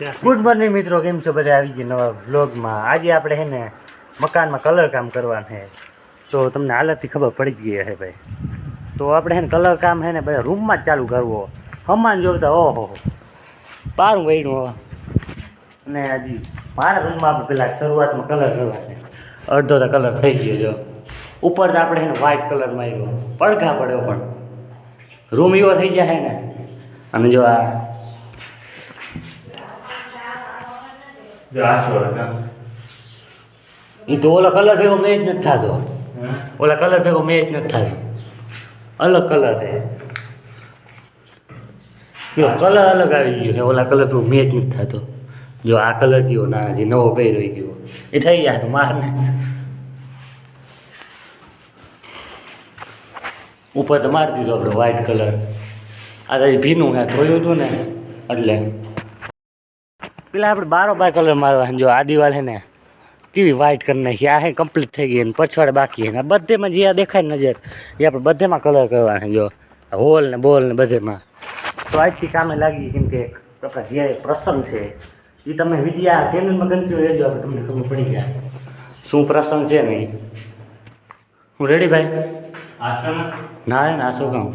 Good morning મિત્રો, કેમ છો? બધા આવી ગયા નવા વ્લોગમાં આજે આપણે છે ને મકાનમાં કલર કામ કરવાનું છે. તો તમને હાલતથી ખબર પડી જ ગઈ હશે ભાઈ. તો આપણે છે ને કલર કામ છે ને ભાઈ રૂમમાં જ ચાલુ કરવો. હમણાં જોતા ઓહો. પારું વૈણું અને હજી મારા રૂમમાં આપણે પેલા શરૂઆતમાં કલર કરવા અડધો તો કલર થઈ ગયો જો. ઉપર તો આપણે એને વ્હાઇટ કલર માર્યો. પડઘા પડ્યો પણ. રૂમ એવો થઈ જાય ને. અને જો આ એ તો ઓલા કલર ભેગો મેચ નથી થતો. ઓલા કલર ભેગો મેચ નથી થતો. અલગ કલર છે. જો કલર અલગ આવી ગયો છે ઓલા કલર ભેગો મેચ નથી થતો. જો આ કલર ગયો ના જે નવો પહેર્યો ગયો. એ થઈ જાય તો મારને ઉપર તો મારી દીધો આપણે વ્હાઈટ કલર આ તો ભીનું હે ધોયું હતું ને એટલે. પેલા આપણે બારો બાર કલર મારવા જો આ દિવાલ છે ને, કેવી વ્હાઈટ કરી નાખી. આ હે કમ્પ્લીટ થઈ ગઈ અને પછવાડે બાકી ને. આ બધેમાં જે આ દેખાય નજર, એ આપણે બધેમાં કલર કરવાના જો. હોલ ને બોલ ને બધેમાં. તો આજથી કામે લાગી કેમ કે આપણા જે પ્રસંગ છે એ તમે વિડીયા ચેનલમાં ગમતી હોય જો આપણે તમને ખબર પડી ગયા શું પ્રસંગ છે ને હું રેડી ભાઈ? ના રે ના શું કહું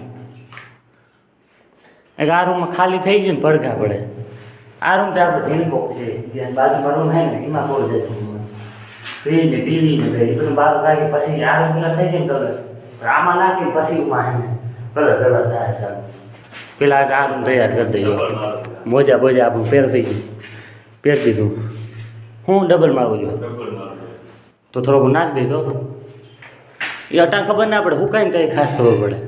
એક આ રૂમમાં ખાલી થઈ ગયું ને, પડઘા પડે. આ રૂમ તો આપણે ઝીણકો છે જ્યાં બાજુમાં રૂમ છે ને એમાં બોલ જાય ફ્રીજ ને ટીવી ને એ બધું બહાર કાઢી પછી આ રૂમ પેલા થઈ જાય ને કલર આમાં નાખી પછી એમાં હે ને કલર કલર થાય ચાલો પેલા આ રૂમ તૈયાર કરી દઈએ ડબલ મારો મોજા બોજા આપણું પહેર થઈ ગયું પહેર દીધું હું ડબલ મારું છું ડબલ મારો તો થોડોક નાખ દે તો એ અટાણ ખબર ના પડે હુકાઈને તો ખાસ ખબર પડે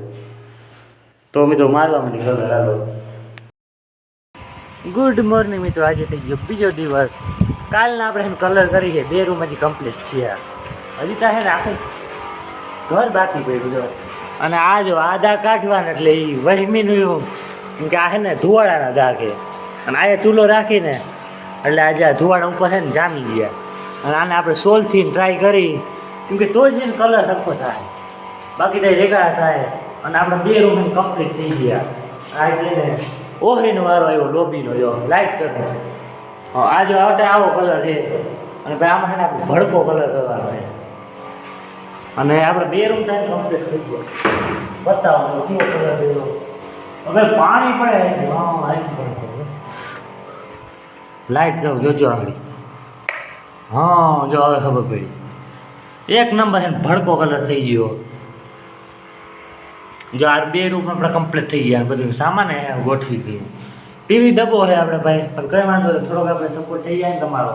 તો મિત્રો મારવા માંડી ખબર હાલો ગુડ મોર્નિંગ મિત્રો, આજે થઈ ગયો બીજો દિવસ. કાલના આપણે એમ કલર કરી છે, બે રૂમ હજી કમ્પ્લીટ થયા હજી તો છે ને આખું ઘર બાકી પડ્યું જો. અને આ જો, આ દા કાઢવાના એટલે એ વહેમીનું કેમ કે આ છે ને ધુવાડાના દા કે અને આ ચૂલો રાખીને, એટલે આજે આ ધુવાડા ઉપર છે ને જામી ગયા. અને આને આપણે સોલથી ટ્રાય કરી, કેમ કે તો જ એને કલર સરખો થાય. બાકી તો રેગા થાય. અને આપણે બે રૂમ કમ્પ્લીટ થઈ ગયા. આ એટલે ઓહરીનો વારો આવ્યો લોબીનો જો લાઇટ કરો હા, આ જો આવતા આવો કલર છે. અને ભાઈ આમાં છે ને આપણે ભડકો કલર કરવાનો છે. અને આપણે બે રૂમ થાય કમ્પ્લીટ થઈ ગયો. બતાવો, કેવો કલર દેવો હવે પાણી પડે હા લાઈટ પડે. લાઈટ જાવ જોજો આગળ. હા, જો હવે ખબર પડી. એક નંબર એને ભડકો કલર થઈ ગયો. જો આ બે રૂમ આપણે કમ્પ્લીટ થઈ ગયા, બધું સામાન ગોઠવી ગયું ટીવી ડબ્બો છે આપણે ભાઈ, પણ કઈ વાંધો થોડોક આપણે સપોર્ટ થઈ જાય ને તમારો.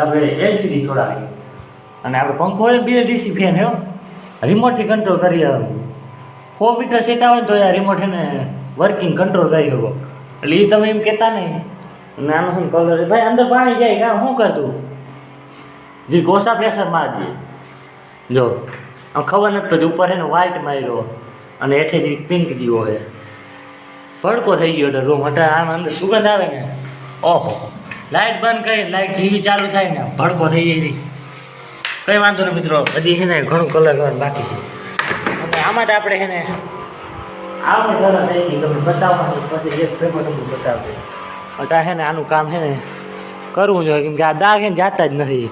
આપણે એલસીડી છોડાવી અને આપણે પંખો હોય બે ડીસી ફેન હે. રિમોટથી કંટ્રોલ કરી ફોર મીટર સેટ આવે ને તો એ રિમોટ એને વર્કિંગ કંટ્રોલ કરી શકો એટલે એ તમે એમ કહેતા નહીં. નાનો શું કલર ભાઈ, અંદર પાણી જાય, કાં શું કરતું જે કોસા પ્રેશર મારજે. જો, આમ ખબર નથી પડતી, ઉપર એને વ્હાઈટ માર્યો. અને એઠે જે પિંક જીવો છે ભડકો થઈ ગયો એટલે રૂમ હટા આમ અંદર સુગંધ આવે ને. ઓહો. લાઇટ બંધ કરી લાઇટ જીવી ચાલુ થાય ને. ભડકો થઈ જાય કંઈ વાંધો નહીં મિત્રો. હજી છે ને ઘણું કલર કલર બાકી છે. અને આમાં તો આપણે છે ને તમને બતાવવાનું પછી એક તમને બતાવજો. અટા છે ને આનું કામ છે ને કરવું જોઈએ. કેમ કે આ દાગ છે ને જાતા જ નથી.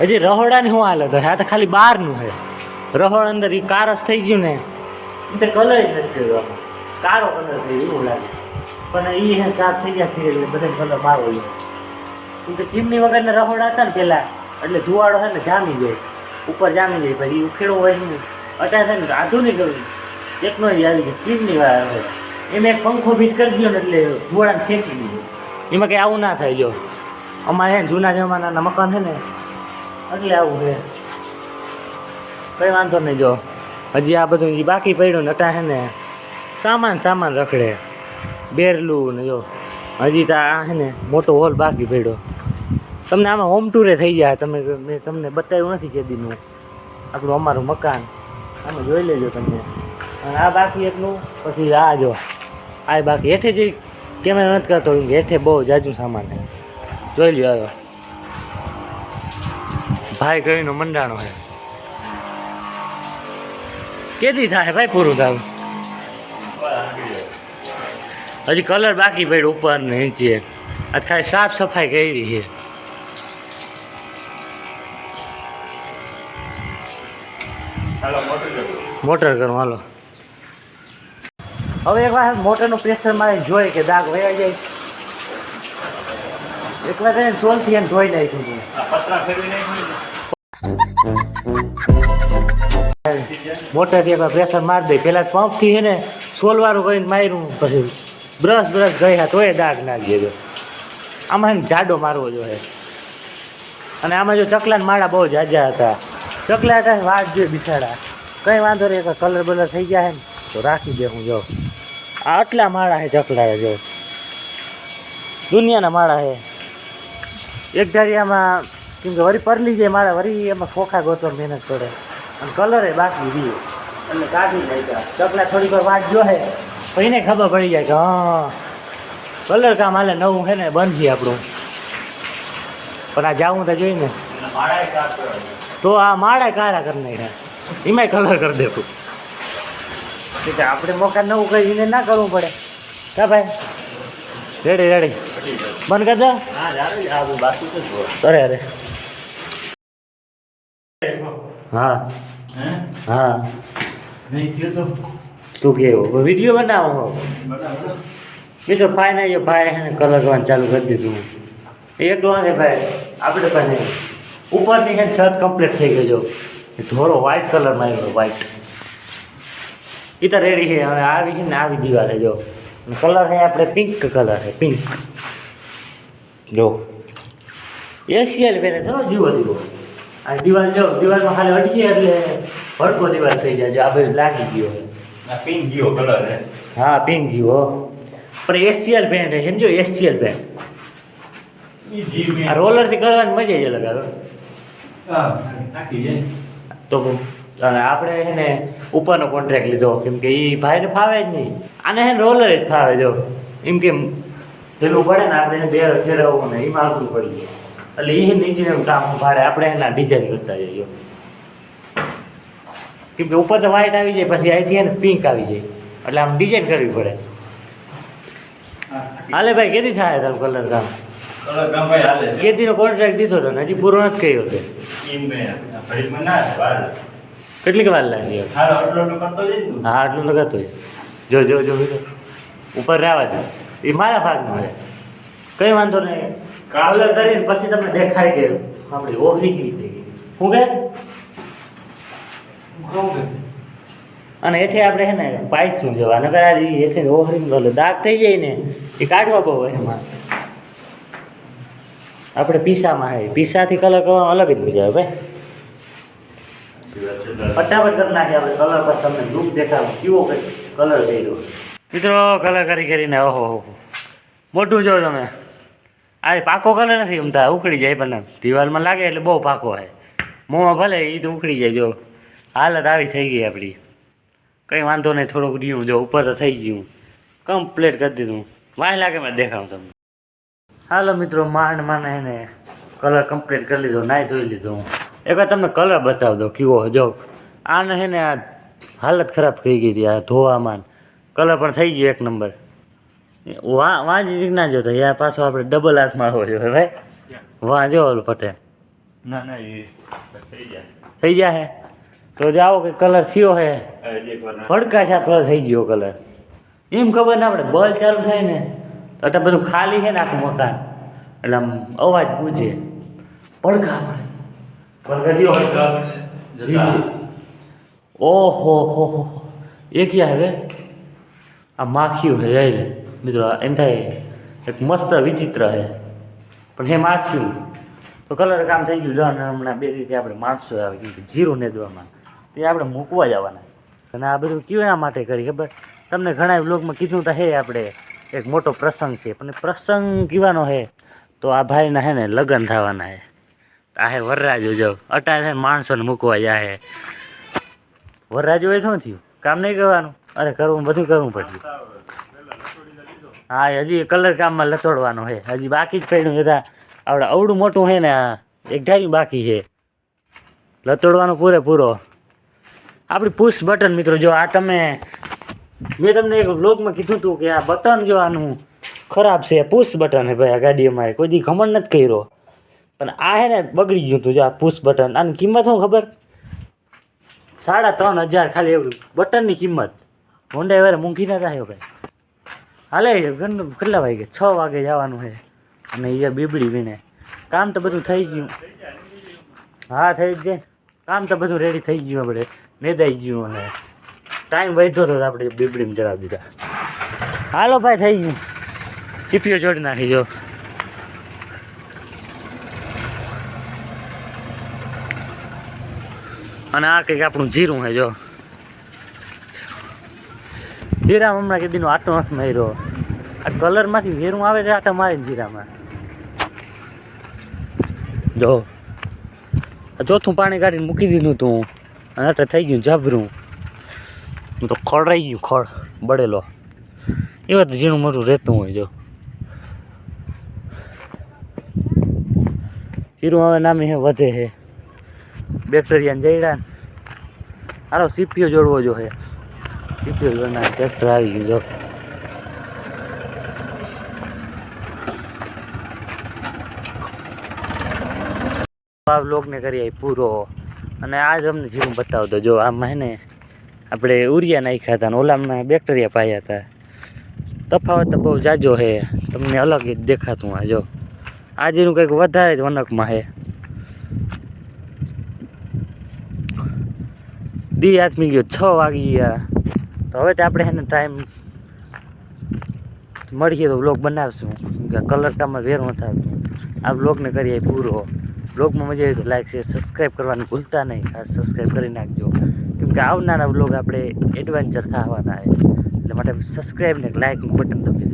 હજી રહોડાની શું હાલત હશે આ તો ખાલી બહારનું છે. રહોડ અંદર એ કારસ થઈ ગયું ને. તે કલર જ નથી થયો કારો કલર થઈ એવું લાગે. પણ એ હે સાફ થઈ ગયા થઈ એટલે બધા કલર મારો કેમ કે ચીમની વગરના રહોડા હતા ને પહેલાં એટલે ધુવાડો છે ને જામી જાય ઉપર જામી જાય પછી એ ઉખેડો હોય ને. અત્યારે છે ને આધુનિક ટેકનોલોજી આવી ગઈ, ચીમની વાર હોય એમ એક પંખો બીજ કરી દો ને એટલે ધુવાડાને ફેંકી દીધો. એમાં કંઈ આવું ના થાય જો અમારે જૂના જમાનાના મકાન છે ને, એટલે આવું છે. કંઈ વાંધો નહીં જો. હજી આ બધું જે બાકી પડ્યું ને અટા છે ને. સામાન સામાન રખડે. બેરલું ને જો. હજી તો આ છે ને મોટો હોલ બાકી પડ્યો. તમને આમાં હોમ ટૂરે થઈ જાય. તમે મેં તમને બતાવ્યું નથી કેદીનું. આપણું અમારું મકાન. આમાં જોઈ લેજો તમને અને આ બાકી એટલું, પછી આ જો. આ બાકી હેઠે જે કેમેરા નથી કરતો હેઠે બહુ જાજુ સામાન જોઈ લ્યો આવ્યો ભાઈ કહીનો મંડાણો છે. કેદી થાય ભાઈ પૂરું થાય હજી કલર બાકી પડ્યો ઉપર ને નીચે. આ ખાલી સાફ સફાઈ કરી છે. મોટર કરું હાલો. હવે એક વાર મોટરનું પ્રેશર મારે જોઈ કે દાગ વયા જાય. એક વાર એને સોલથી એને ધોઈ નાખ્યું ફેરવી એકવાર પ્રેશર મારી દે. પહેલાં પંપથી છે ને સોલવાળું કરીને માર્યું, પછી બ્રશ બ્રશ ગયા તોય દાગ ના ગયો આમાં એને જાડો મારવો જોઈએ. અને આમાં જો ચકલાના માળા બહુ જાજા હતા. ચકલા હતા વાત જોઈએ બિચારા કંઈ વાંધો નહીં એકવાર કલર બલર થઈ ગયા હે ને, તો રાખી દે હું જો. આ આટલા માળા છે ચકલા જો. દુનિયાના માળા છે એક ધારિયામાં કેમ કે વરી પરલી જાય મારે વરી એમાં ફોખા ગોતવા મહેનત પડે. અને કલર એ બાકી રહ્યો એટલે કાઢી નાખ્યા ચકલા થોડીક વાર વાત જો હે પછી એને ખબર પડી જાય કે હા કલર કામ હાલે નવું છે ને બંધ છે આપણું. પણ આ જાવું તો જોઈને કરો તો આ માળા કાળા કરી નાખ્યા. એમાંય કલર કરી દેવું કે આપણે મોકા નવું કરીને ના કરવું પડે. કા ભાઈ? Ready ready. બંધ કરી તો જુઓ અરે અરે. હા. હા? નહીં થયો તો. તું કેવો વીડિયો બનાવો બરાબર બીજો ભાઈ ને ભાઈ એને કલર કરવાનું ચાલુ કરી દીધું. એક ને ભાઈ આપણે પાસે ઉપરની હે છત કમ્પ્લીટ થઈ ગયો જો. એ ધોરો વ્હાઈટ કલરમાં આવ્યો વ્હાઈટ એ તો રેડી છે હવે આવી છે ને આવી દિવાલ જો. કલર છે આપણે પિંક કલર છે પિંક જો. એશિયલ બેને થોડો જીવો જીવો આ દિવાલ જો દિવાલમાં ખાલી અટકી એટલે હડકો દિવાલ થઈ જાય જો આ બધું લાગી ગયો આ પિંક ગયો કલર હે હા પિંક ગયો પણ એશિયલ પેન્ટ હે સમજો એશિયલ પેન્ટ આ રોલરથી કરવાની મજા જ અલગ આવે હા. તો આપણે છે ને ઉપરનો કોન્ટ્રાક્ટ લીધો કેમ કે એ ભાઈને ફાવે જ નહીં. આને છે રોલર જ ફાવે જો. એમ કે પેલું પડે ને આપણે બે ફેરવવું ને એ આગળ પડી જાય. એટલે એ નીચેનું કામ ભાડે આપણે એના ડિઝાઇન કરતા જઈએ કેમ કે ઉપર તો વ્હાઇટ આવી જાય પછી અહીંથી એને પિંક આવી જાય. એટલે આમ ડિઝાઇન કરવી પડે. હાલે ભાઈ કેદી થાય તમે કલર કામ? કેદીનો કોન્ટ્રાક્ટ દીધો હતો હજી પૂરો નથી કહ્યો તે. કેટલીક વાર લાગી હા આટલું તો કરતો. જો જો જો ઉપર રહેવા દે. એ મારા ભાગનું છે કંઈ વાંધો નહીં. કલર કરીને પછી તમને દેખાય કે આપણી ઓગરી કેવી થઈ ગઈ. શું કે? અને એથી આપણે છે ને પાઇથું જવા. નકર આ ઈ એથી ઓહરી ગયેલો દાગ થઈ જાય ને એ કાઢવા બહુ એમાં. આપણે પીસામાં હે પીસાથી કલર કરવાનો અલગ જ મજા આવે ભાઈ. ફટાફટ કરી નાખીએ આપણે કલર પર તમને લુક દેખાડો. કેવો કલર થઈ રહ્યો મિત્રો કલર કરી કરીને ઓહો મોટું જો તમે. આ પાકો કલર નથી ગમતા, ઉખડી જાય પણ દિવાલમાં લાગે એટલે બહુ પાકો હોય. મોંમાં ભલે એ તો ઉખડી જાય, જો હાલત આવી થઈ ગઈ આપણી કંઈ વાંધો નહીં, થોડુંક ડીયું જો ઉપર તો થઈ ગયું. કમ્પ્લીટ કરી દીધું. વાય લાગે મેં દેખાડું તમને. હાલો મિત્રો, માંડ માને એને કલર કમ્પ્લીટ કરી લીધો નાહી ધોઈ લીધો હું. એકવાર તમને કલર બતાવી દો કેવો જો, આને હે ને આ હાલત ખરાબ થઈ ગઈ હતી, આ ધોવામાં. કલર પણ થઈ ગયો એક નંબર. વા વાંજી ના જોતો. યાર પાછો આપણે ડબલ હાથ મારવો જોઈએ ભાઈ. વાં જો ઓલું ફટે. ના ના એ થઈ જાય થઈ જાય તો જાઓ કે કલર થયો હે? ભડકા સાથે થઈ ગયો કલર એમ ખબર ના આપણે બલ ચાલુ થાય ને તો એટલે બધું ખાલી છે ને આખું મકાન. એટલે આમ અવાજ પૂછે ભડકા આપણે ભડકા દ્યો ઓહો હો હો હો. એ ક્યાં હવે આ માખ્યું હે લે મિત્રો, એમ થાય, એક મસ્ત વિચિત્ર હે પણ હે માખ્યું તો કલર કામ થઈ ગયું. જણ હમણાં બે રીતે આપણે માણસો આવે. કે જીરું નેદવામાં. તે આપણે મૂકવા જવાના. અને આ બધું કેના માટે કરી? ખબર? તમને ઘણા બ્લોગમાં કીધું તો હે આપણે. એક મોટો પ્રસંગ છે. પણ પ્રસંગ કીવાનો હે. તો આ ભાઈના હે ને લગ્ન થવાના હે. આ હે વરરાજો અટાય હે માણસોને મૂકવા જાય વરરાજ હોય શું થયું? કામ નહીં કરવાનું? અરે કરવું બધું કરવું પડ્યું હા, હજી કલર કામમાં લતોડવાનો છે. હજી બાકી જ પડ્યું બધા. આપણે અવડું મોટું છે ને આ, એક ધારી બાકી છે. લથોડવાનો પૂરેપૂરો. આપણી પુશ બટન મિત્રો, જો આ તમે, મેં તમને એક બ્લોગમાં કીધું હતું કે આ બટન જો આનું ખરાબ છે પુશ બટન હે ભાઈ આ ગાડી અમારે. કોઈ દી ખમણ નથી કર્યો. પણ આ હે ને બગડી ગયું હતું જો આ પુશ બટન આની કિંમત શું ખબર? સાડા ત્રણ હજાર ખાલી એવું. બટનની કિંમત. હોન્ડા એવારે મૂંઘી ના થાય ભાઈ. હાલે ઘણું કેટલા વાગે? છ વાગે જવાનું છે. અને એ બીબડી વીણે. કામ તો બધું થઈ ગયું. હા, થઈ જ કામ તો બધું રેડી થઈ ગયું આપણે. મેદાઈ ગયું અને ટાઈમ વધ્યો તો આપણે બીબડીમાં ચડાવી દીધા. હાલો ભાઈ, થઈ ગયું. ચીપીઓ જોડી નાખી, જો. અને આ કંઈક આપણું જીરું છે, જો. જીરામાં હમણાં કીધીનો આટો નથી માર્યો. આ કલરમાંથી વેરું આવે છે આટા મારે જીરામાં. જો. ચોથું પાણી કાઢીને મૂકી દીધું તું. અને આટલે થઈ ગયું જબરું હું તો રહી ગયું, ખડ, બળેલો. એવા તો ઝીણું મોટું રહેતું હોય, જો. જીરું હવે નામે હે, વધે છે બેક્ટેરિયાને જઈડા આરો સીપીઓ જોડવો જો હે. સીપીઓ જોડના ટ્રેક્ટર આવી ગયું જો આ બ્લોગને કરીએ પૂરો. અને આજ અમને જીવન બતાવતો જો આમાં હે આપણે ઉરિયા નાખ્યા હતા અને ઓલામાં બેક્ટેરિયા પાયા હતા. તફાવત તો બહુ જાજો છે તમને અલગ જ દેખાતું આ જો. આજેનું કંઈક વધારે જ વનકમાં હે. દી આથમી ગયો છ વાગી ગયા. તો હવે તો આપણે એને ટાઈમ મળીએ તો બ્લોગ બનાવશું. કે કલર કામમાં વેર ન થતું આ બ્લોગને કરીએ પૂરો. બ્લોગમાં મજા આવી તો લાઈક શેર સબસ્ક્રાઈબ કરવાનું ભૂલતા નહીં. ખાસ સબસ્ક્રાઈબ કરી નાખજો. કેમકે આવનારા બ્લોગ આપણે એડવેન્ચર થવાના છે. એટલે માટે સબસ્ક્રાઈબ ને લાઈકનું બટન દબાવી